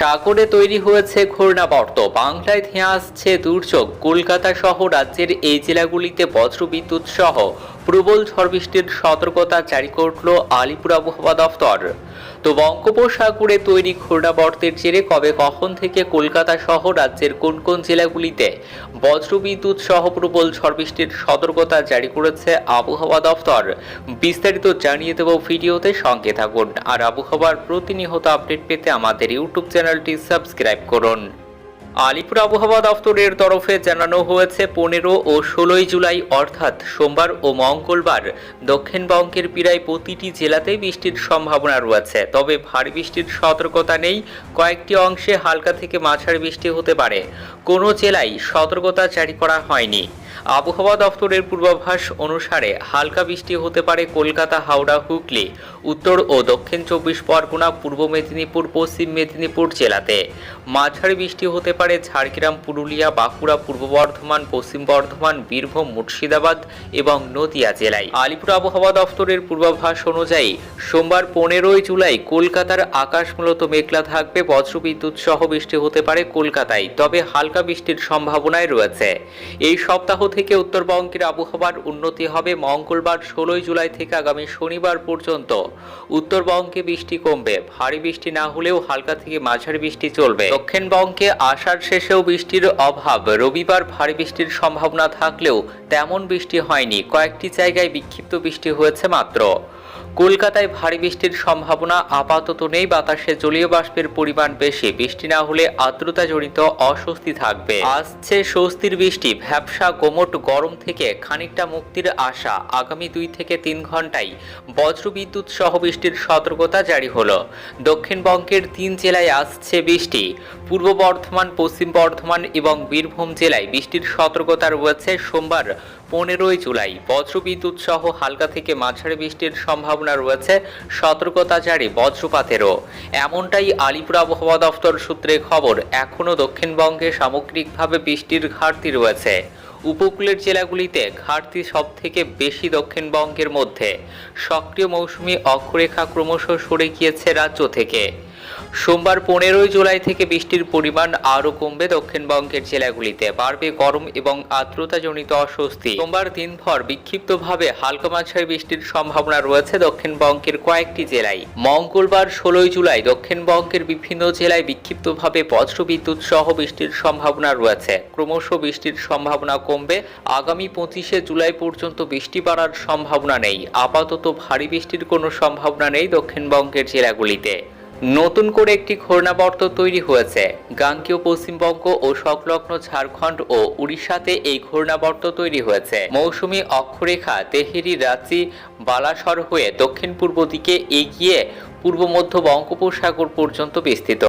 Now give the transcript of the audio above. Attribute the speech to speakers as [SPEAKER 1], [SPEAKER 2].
[SPEAKER 1] সাগরে তৈরি হয়েছে ঘূর্ণাবর্ত বাংলায় ধেয়ে আসছে দুর্যোগ কলকাতা সহ রাজ্যের এই জেলাগুলিতে বজ্রবিদ্যুৎ সহ প্রবল ঝড় বৃষ্টির সতর্কতা জারি করল আলিপুর আবহাওয়া দফতর তো বঙ্গোপসাগরে তৈরি ঘূর্ণাবর্তের জেরে কবে কখন থেকে কলকাতা সহ রাজ্যের কোন কোন জেলাগুলিতে বজ্রবিদ্যুৎ সহ প্রবল ঝড় বৃষ্টির সতর্কতা জারি করেছে আবহাওয়া দফতর বিস্তারিত জানিয়ে দেব ভিডিওতে সঙ্গে থাকুন আর আবহাওয়ার প্রতিনিয়ত আপডেট পেতে আমাদের ইউটিউব চ্যানেলটি সাবস্ক্রাইব করুন আলিপুর আবহাওয়া দফতরের তরফে জানানো হয়েছে পনেরো ও ষোলোই জুলাই অর্থাৎ সোমবার ও মঙ্গলবার দক্ষিণবঙ্গের প্রায় প্রতিটি জেলাতে বৃষ্টির সম্ভাবনা রয়েছে তবে ভারী বৃষ্টির সতর্কতা নেই কয়েকটি অংশে হালকা থেকে মাঝারি বৃষ্টি হতে পারে কোনো জেলায় সতর্কতা জারি করা হয়নি আবহাওয়া দফতরের পূর্বাভাস অনুসারে হালকা বৃষ্টি হতে পারে কলকাতা হাওড়া হুগলি উত্তর ও দক্ষিণ চব্বিশ পরগনা পূর্ব মেদিনীপুর পশ্চিম মেদিনীপুর জেলাতে মাঝারি বৃষ্টি হতে পারে ঝাড়গ্রাম পুরুলিয়া বাঁকুড়া পূর্ব বর্ধমান পশ্চিম বর্ধমান বীরভূম মুর্শিদাবাদ এবং নদিয়া জেলায় আলিপুর আবহাওয়া দফতরের পূর্বাভাস অনুযায়ী সোমবার পনেরোই জুলাই কলকাতার আকাশ মূলত মেঘলা থাকবে বজ্রবিদ্যুৎ সহ বৃষ্টি হতে পারে কলকাতায় তবে হালকা বৃষ্টির সম্ভাবনায় রয়েছে এই সপ্তাহ থেকে উত্তরবঙ্গের আবহাওয়ার উন্নতি হবে মঙ্গলবার ষোলোই জুলাই থেকে আগামী শনিবার পর্যন্ত উত্তরবঙ্গে বৃষ্টি কমবে ভারী বৃষ্টি না হলেও হালকা থেকে মাঝারি বৃষ্টি চলবে দক্ষিণবঙ্গে আষাঢ় শেষেও বৃষ্টির অভাব রবিবার ভারী বৃষ্টির সম্ভাবনা থাকলেও তেমন বৃষ্টি হয়নি কয়েকটি জায়গায় বিক্ষিপ্ত বৃষ্টি হয়েছে মাত্র কলকাতায় ভারী বৃষ্টির সম্ভাবনা আপাতত নেই বাতাসে জলীয় বাষ্পের পরিমাণ বেশি বৃষ্টি না হলে আর্দ্রতা জড়িত অস্বস্তি থাকবে আসছে স্বস্তির বৃষ্টি ভ্যাবসা গোমট গরম থেকে খানিকটা মুক্তির আশা আগামী দুই থেকে তিন ঘন্টায় বজ্রবিদ্যুৎ সহ বৃষ্টির সতর্কতা জারি হলো দক্ষিণবঙ্গের তিন জেলায় আসছে বৃষ্টি পূর্ব বর্ধমান পশ্চিম বর্ধমান এবং বীরভূম জেলায় বৃষ্টির সতর্কতা রয়েছে সোমবার পনেরোই জুলাই বজ্রবিদ্যুৎ সহ হালকা থেকে মাঝারি বৃষ্টির সম্ভাবনা সম্ভাবনা রয়েছে সতর্কতাচারী জারি বজ্রপাতেরও এমনটাই আলিপুর আবহাওয়া দফতর সূত্রে খবর এখনও দক্ষিণবঙ্গে সামগ্রিকভাবে বৃষ্টির ঘাটতি রয়েছে উপকূলের জেলাগুলিতে ঘাটতি সব থেকে বেশি দক্ষিণবঙ্গের মধ্যে সক্রিয় মৌসুমি অক্ষরেখা ক্রমশ সরে গিয়েছে রাজ্য থেকে সোমবার পনেরোই জুলাই থেকে বৃষ্টির পরিমাণ আরও কমবে দক্ষিণবঙ্গের জেলাগুলিতে বাড়বে গরম এবং আর্দ্রতাজনিত অস্বস্তি সোমবার দিনভর বিক্ষিপ্তভাবে হালকা মাঝারি বৃষ্টির সম্ভাবনা রয়েছে দক্ষিণবঙ্গের কয়েকটি জেলায় মঙ্গলবার ষোলোই জুলাই দক্ষিণবঙ্গের বিভিন্ন জেলায় বিক্ষিপ্তভাবে বজ্রবিদ্যুৎ সহ বৃষ্টির সম্ভাবনা রয়েছে ক্রমশ বৃষ্টির সম্ভাবনা কমবে আগামী পঁচিশে জুলাই পর্যন্ত বৃষ্টি বাড়ার সম্ভাবনা নেই আপাতত ভারী বৃষ্টির কোনো সম্ভাবনা নেই দক্ষিণবঙ্গের জেলাগুলিতে নতুন করে একটি ঘূর্ণাবর্ত তৈরি হয়েছে গাঙ্গীয় পশ্চিমবঙ্গ ও সংলগ্ন ঝাড়খণ্ড ও উড়িষ্যাতে এই ঘূর্ণাবর্ত তৈরি হয়েছে মৌসুমি অক্ষরেখা তেহেরি রাঁচি বালাসর হয়ে দক্ষিণ পূর্ব দিকে এগিয়ে পূর্ব মধ্য বঙ্গোপসাগর পর্যন্ত বিস্তৃত